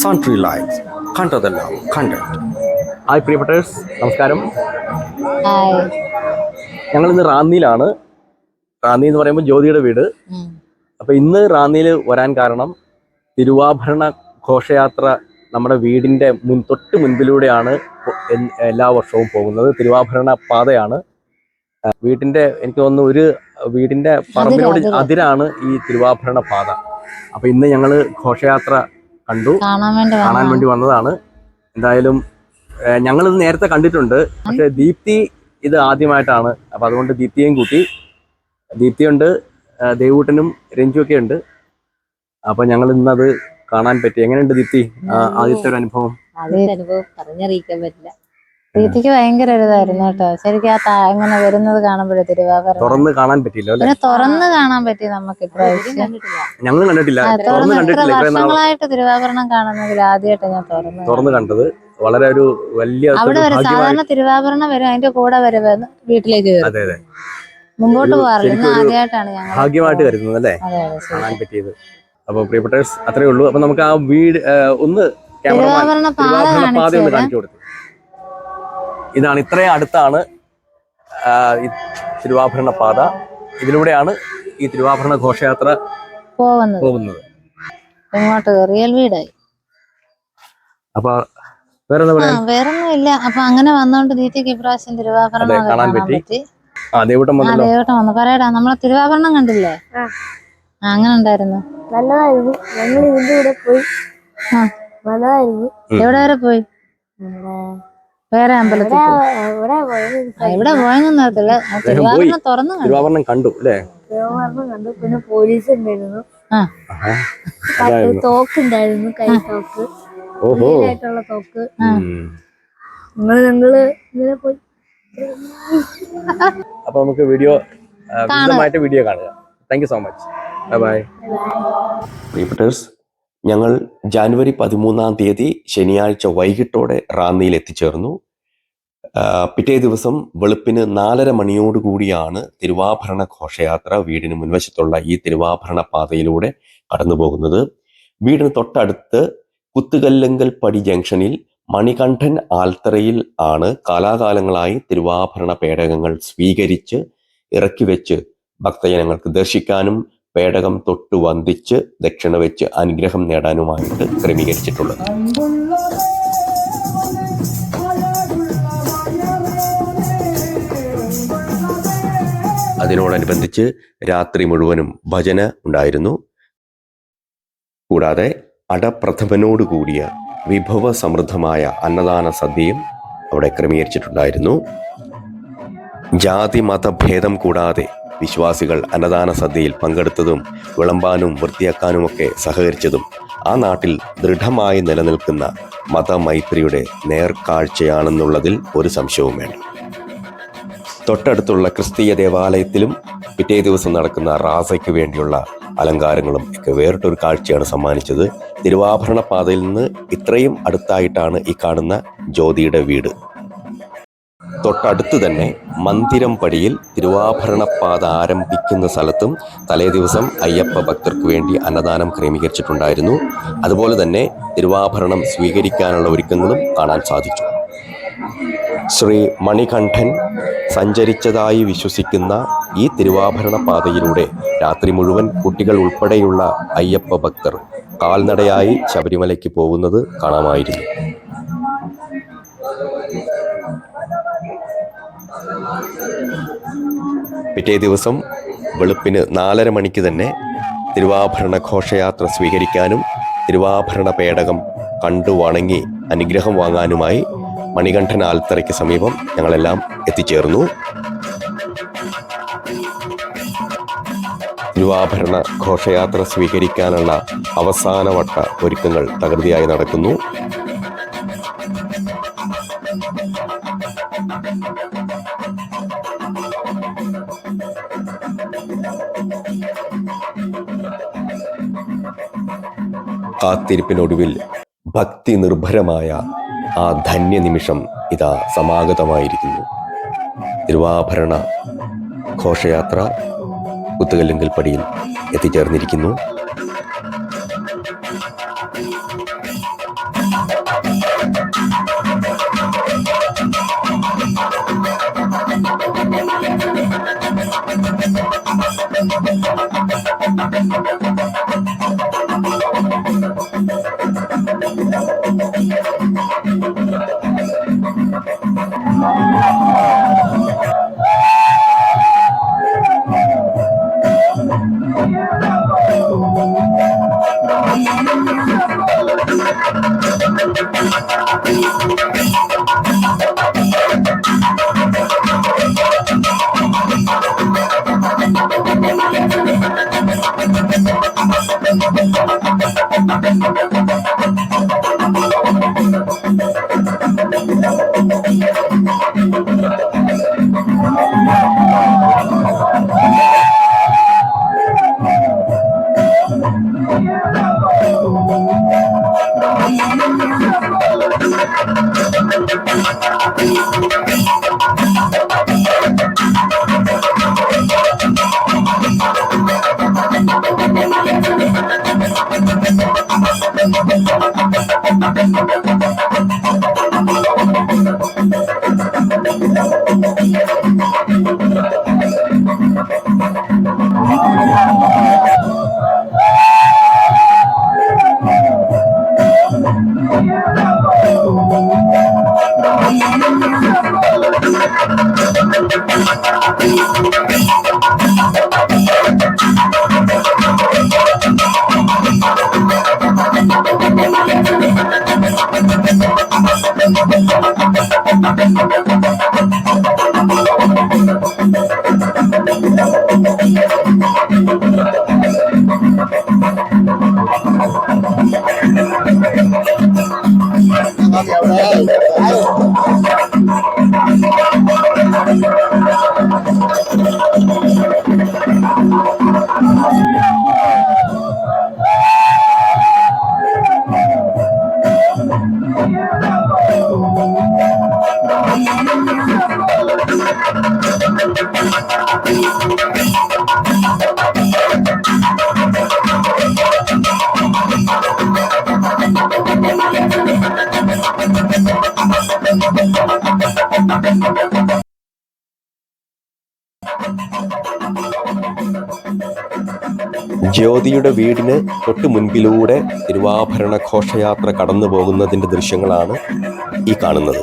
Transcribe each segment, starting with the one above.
Sundry life കണ്ടതെല്ലാം കണ്ടത് hi പ്രിയപ്പെട്ടേഴ്സ് നമസ്കാരം. ഞങ്ങൾ ഇന്ന് റാന്നിയിലാണ്. റാന്നി എന്ന് പറയുമ്പോൾ ജ്യോതിയുടെ വീട്. അപ്പൊ അപ്പോൾ ഇന്ന് റാന്നിയിൽ വരാൻ കാരണം തിരുവാഭരണ ഘോഷയാത്ര നമ്മുടെ വീടിന്റെ മുൻ തൊട്ട് മുൻപിലൂടെയാണ് എല്ലാ വർഷവും പോകുന്നത്. തിരുവാഭരണ പാതയാണ്. വീടിന്റെ എനിക്ക് തോന്നുന്നു ഒരു വീടിന്റെ പറമ്പിനോട് അതിലാണ് അതിരാണ് ഈ തിരുവാഭരണ പാത. അപ്പൊ ഇന്ന് ഞങ്ങൾ ഘോഷയാത്ര കണ്ടു. കാണാൻ വേണ്ടി വന്നതാണ്. എന്തായാലും ഞങ്ങളിത് നേരത്തെ കണ്ടിട്ടുണ്ട്. പക്ഷെ ദീപ്തി ഇത് ആദ്യമായിട്ടാണ്. അപ്പൊ അതുകൊണ്ട് ദീപ്തിയെയും കൂട്ടി. ദീപ്തിയുണ്ട് ദേവൂട്ടനും രഞ്ജു ഒക്കെ ഉണ്ട്. അപ്പൊ ഞങ്ങൾ ഇന്നത് കാണാൻ പറ്റി. എങ്ങനെയുണ്ട് ദീപ്തി? ആദ്യത്തെ ഒരു അനുഭവം? ആദ്യത്തെ അനുഭവം പറഞ്ഞറിയിക്കാൻ പറ്റില്ല. പ്രീതിക്ക് ഭയങ്കര ഒരു ഇതായിരുന്നു കേട്ടോ. ശരിക്കും ആ താ ഇങ്ങനെ വരുന്നത് കാണുമ്പോഴേ തിരുവാഭരണം. തുറന്ന് കാണാൻ പറ്റിയില്ല അല്ലെ? പിന്നെ തുറന്ന് കാണാൻ പറ്റി നമുക്ക് ഇപ്രാവശ്യം. ഞങ്ങൾ കണ്ടിട്ടില്ല. ആ, തുറന്ന് തുറന്ന് ഇത്ര കണ്ടിട്ടില്ല ഇത്രയും നാൾ വർഷങ്ങളായിട്ട് തിരുവാഭരണം കാണുന്നതിൽ ആദ്യമായിട്ട് ഞാൻ തുറന്നു തുറന്ന് കണ്ടത്. വളരെ ഒരു വലിയ അവിടെ വരെ ഭാഗ്യമായി. സാധാരണ തിരുവാഭരണം വരും അതിന്റെ കൂടെ വരെ വന്ന് വീട്ടിലേക്ക് കയറും. അതെ അതെ. മുമ്പോട്ട് ഒരു- പോകാറില്ല. ഇന്ന് ശരിക്കും ഒരു ആദ്യമായിട്ടാണ് ഞങ്ങൾ ഭാഗ്യമായിട്ട് കരുതുന്നത് അല്ലേ? അതെ അതെ ശരി. കാണാൻ പറ്റിയത്. അപ്പൊ പ്രിയപ്പെട്ടേഴ്സ് അത്രേ ഉള്ളൂ. അപ്പൊ നമുക്ക് ആ വീട് ഒന്ന് ക്യാമറമാൻ തിരുവാഭരണ പാത തിരുവാഭരണ പാത കാണിച്ചു ഒന്ന് കാണിച്ചു കൊടുത്തു. ഇതാണ് ഇത്രയും അടുത്താണ് ഈ തിരുവാഭരണ പാത. ഇതിലൂടെയാണ് ഈ തിരുവാഭരണ ഘോഷയാത്ര പോകുന്നത്. ഇങ്ങോട്ട് റിയൽ വീടായി. അപ്പൊ വേറെ വേറൊന്നും ഇല്ല അപ്പൊ അങ്ങനെ വന്നോണ്ട് ദീപ്തിക്ക് ഇപ്രാവശ്യം തിരുവാഭരണം കാണാൻ പറ്റി. ദേവട്ടം ആ വന്നല്ലോ. ദേവട്ടം വന്നു. പറയടാ നമ്മളെ തിരുവാഭരണം കണ്ടില്ലേ? അങ്ങനെ ഉണ്ടായിരുന്നു. നല്ലതായിരുന്നു. ഞങ്ങൾ ഇതിന്റെ കൂടെ പോയി. ആ. നല്ലതായിരുന്നു. എവിടെ വരെ പോയി? വേറെ അമ്പലത്തിൽ പോയെന്ന് അറിയത്തില്ല തിരുവാഭരണം തുറന്നു കണ്ടു. തിരുവാഭരണം കണ്ടു അല്ലേ? കണ്ടു. പിന്നെ പോലീസ് ഉണ്ടായിരുന്നു. തോക്കുണ്ടായിരുന്നു കൈ തോക്ക്. ആയിട്ടുള്ള തോക്ക്. ഉം. ഞങ്ങൾ ഞങ്ങൾ ഇങ്ങനെ പോയി. അപ്പൊ നമുക്ക് വീഡിയോ വീഡിയോ കാണുക. Thank you so much bye bye പ്രിയപ്പെട്ടേഴ്സ് ഞങ്ങൾ ജാനുവരി പതിമൂന്നാം തീയതി ശനിയാഴ്ച വൈകിട്ടോടെ റാന്നിയിൽ എത്തിച്ചേർന്നു. പിറ്റേ ദിവസം വെളുപ്പിന് നാലര മണിയോടുകൂടിയാണ് തിരുവാഭരണ ഘോഷയാത്ര വീടിന് മുൻവശത്തുള്ള ഈ തിരുവാഭരണ പാതയിലൂടെ കടന്നു പോകുന്നത് വീടിന് തൊട്ടടുത്ത് കുത്തുകല്ലങ്കൽ പടി ജംഗ്ഷനിൽ മണികണ്ഠൻ ആൽത്തറയിൽ ആണ് കാലാകാലങ്ങളായി തിരുവാഭരണ പേടകങ്ങൾ സ്വീകരിച്ച് ഇറക്കി വെച്ച് ഭക്തജനങ്ങൾക്ക് ദർശിക്കാനും പേടകം തൊട്ട് വന്ദിച്ച് ദക്ഷിണ വെച്ച് അനുഗ്രഹം നേടാനുമായിട്ട് ക്രമീകരിച്ചിട്ടുള്ളത്. അതിനോടനുബന്ധിച്ച് രാത്രി മുഴുവനും ഭജന ഉണ്ടായിരുന്നു. കൂടാതെ അടപ്രഥമനോട് കൂടിയ വിഭവ സമൃദ്ധമായ അന്നദാന സദ്യയും അവിടെ ക്രമീകരിച്ചിട്ടുണ്ടായിരുന്നു. ജാതി മതഭേദം കൂടാതെ വിശ്വാസികൾ അന്നദാന സദ്യയിൽ പങ്കെടുത്തതും വിളമ്പാനും വൃത്തിയാക്കാനുമൊക്കെ സഹകരിച്ചതും ആ നാട്ടിൽ ദൃഢമായി നിലനിൽക്കുന്ന മതമൈത്രിയുടെ നേർക്കാഴ്ചയാണെന്നുള്ളതിൽ ഒരു സംശയവും വേണ്ട. തൊട്ടടുത്തുള്ള ക്രിസ്തീയ ദേവാലയത്തിലും പിറ്റേ ദിവസം നടക്കുന്ന റാസയ്ക്ക് വേണ്ടിയുള്ള അലങ്കാരങ്ങളും ഒക്കെ വേറിട്ടൊരു കാഴ്ചയാണ് സമ്മാനിച്ചത്. തിരുവാഭരണ പാതയിൽ നിന്ന് ഇത്രയും അടുത്തായിട്ടാണ് ഈ കാണുന്ന ജ്യോതിയുടെ വീട്. തൊട്ടടുത്ത് തന്നെ മന്ദിരം പടിയിൽ തിരുവാഭരണ പാത ആരംഭിക്കുന്ന സ്ഥലത്തും തലേ ദിവസം അയ്യപ്പ ഭക്തർക്ക് വേണ്ടി അന്നദാനം ക്രമീകരിച്ചിട്ടുണ്ടായിരുന്നു. അതുപോലെ തന്നെ തിരുവാഭരണം സ്വീകരിക്കാനുള്ള ഒരുക്കങ്ങളും കാണാൻ സാധിച്ചു. ശ്രീ മണികണ്ഠൻ സഞ്ചരിച്ചതായി വിശ്വസിക്കുന്ന ഈ തിരുവാഭരണ പാതയിലൂടെ രാത്രി മുഴുവൻ കുട്ടികൾ ഉൾപ്പെടെയുള്ള അയ്യപ്പ ഭക്തർ കാൽനടയായി ശബരിമലയ്ക്ക് പോകുന്നത് കാണാമായിരുന്നു. പിറ്റേ ദിവസം വെളുപ്പിന് നാലര മണിക്ക് തന്നെ തിരുവാഭരണ ഘോഷയാത്ര സ്വീകരിക്കാനും തിരുവാഭരണ പേടകം കണ്ടു വണങ്ങി അനുഗ്രഹം വാങ്ങാനുമായി മണികണ്ഠൻ ആൽത്തറയ്ക്ക് സമീപം ഞങ്ങളെല്ലാം എത്തിച്ചേർന്നു. തിരുവാഭരണ ഘോഷയാത്ര സ്വീകരിക്കാനുള്ള അവസാനവട്ട ഒരുക്കങ്ങൾ തകൃതിയായി നടക്കുന്നു. കാത്തിരിപ്പിനൊടുവിൽ ഭക്തി നിർഭരമായ ആ ധന്യ നിമിഷം ഇതാ സമാഗതമായിരിക്കുന്നു. തിരുവാഭരണ ഘോഷയാത്ര കുത്തുകല്ലുങ്കൽ പടിയിൽ എത്തിച്ചേർന്നിരിക്കുന്നു. Amém. Claro. ജ്യോതിയുടെ വീടിന് തൊട്ടു മുൻപിലൂടെ തിരുവാഭരണ ഘോഷയാത്ര കടന്നു പോകുന്നതിന്റെ ദൃശ്യങ്ങളാണ് ഈ കാണുന്നത്.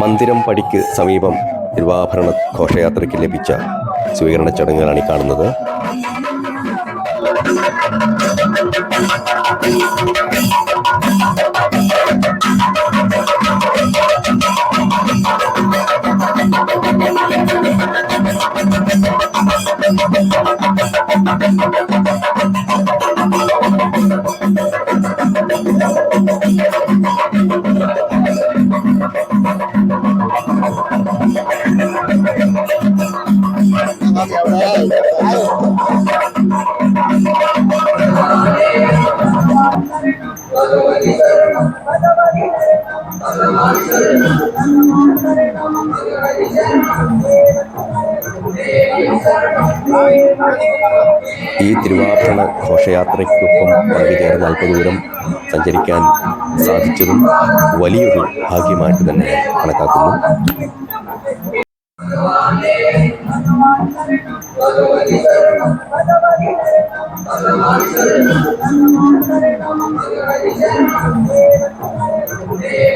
മന്ദിരം പടിക്ക് സമീപം തിരുവാഭരണ ഘോഷയാത്രയ്ക്ക് ലഭിച്ച സ്വീകരണ ചടങ്ങുകളാണ് ഈ കാണുന്നത്. ഈ തിരുവാഭരണ ഘോഷയാത്രയ്ക്കൊപ്പം പങ്കുചേർന്ന് അല്പദൂരം സഞ്ചരിക്കാൻ സാധിച്ചതും വലിയൊരു ഭാഗ്യമായിട്ട് തന്നെ കണക്കാക്കുന്നു.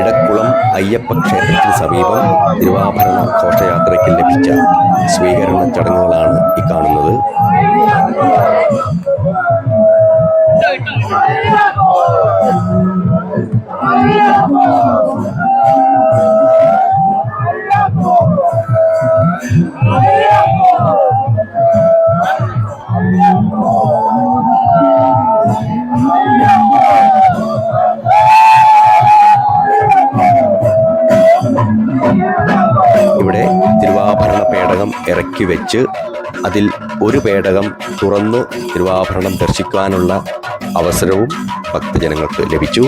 ഇടക്കുളം അയ്യപ്പ ക്ഷേത്രത്തിന് സമീപം തിരുവാഭരണ ഘോഷയാത്രയ്ക്ക് ലഭിച്ച സ്വീകരണ ചടങ്ങുകളാണ് ഈ കാണുന്നത്. ഇറക്കി വെച്ച് അതിൽ ഒരു പേടകം തുറന്ന് തിരുവാഭരണം ദർശിക്കാനുള്ള അവസരവും ഭക്തജനങ്ങൾക്ക് ലഭിച്ചു.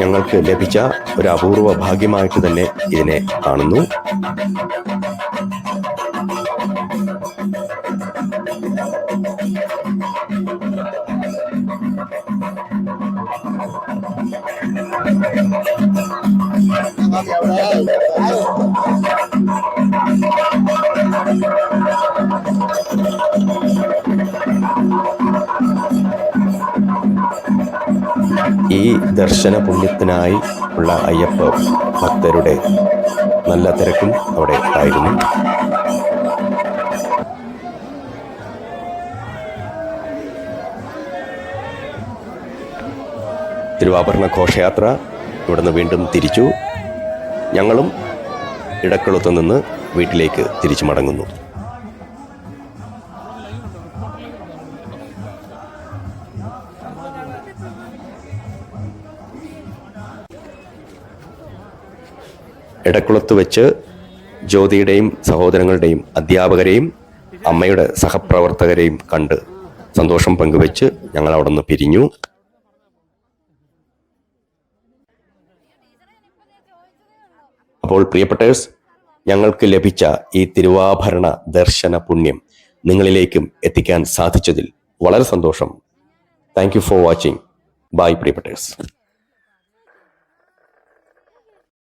ഞങ്ങൾക്ക് ലഭിച്ച ഒരു അപൂർവ ഭാഗ്യമായിട്ട് തന്നെ ഇതിനെ കാണുന്നു. ഈ ദർശന പുണ്യത്തിനായി ഉള്ള അയ്യപ്പ ഭക്തരുടെ നല്ല തിരക്കും അവിടെ ഉണ്ടായിരുന്നു. തിരുവാഭരണ ഘോഷയാത്ര ഇവിടുന്ന് വീണ്ടും തിരിച്ചു. ഞങ്ങളും ഇടക്കുളത്ത് നിന്ന് വീട്ടിലേക്ക് തിരിച്ചു മടങ്ങുന്നു. ഇടക്കുളത്ത് വെച്ച് ജ്യോതിയുടെയും സഹോദരങ്ങളുടെയും അധ്യാപകരെയും അമ്മയുടെ സഹപ്രവർത്തകരെയും കണ്ട് സന്തോഷം പങ്കുവെച്ച് ഞങ്ങൾ അവിടെ നിന്ന് പിരിഞ്ഞു. അപ്പോൾ പ്രിയപ്പെട്ടേഴ്സ് ഞങ്ങൾക്ക് ലഭിച്ച ഈ തിരുവാഭരണ ദർശന പുണ്യം നിങ്ങളിലേക്കും എത്തിക്കാൻ സാധിച്ചതിൽ വളരെ സന്തോഷം. Thank for watching bye പ്രിയപ്പെട്ടേഴ്സ്.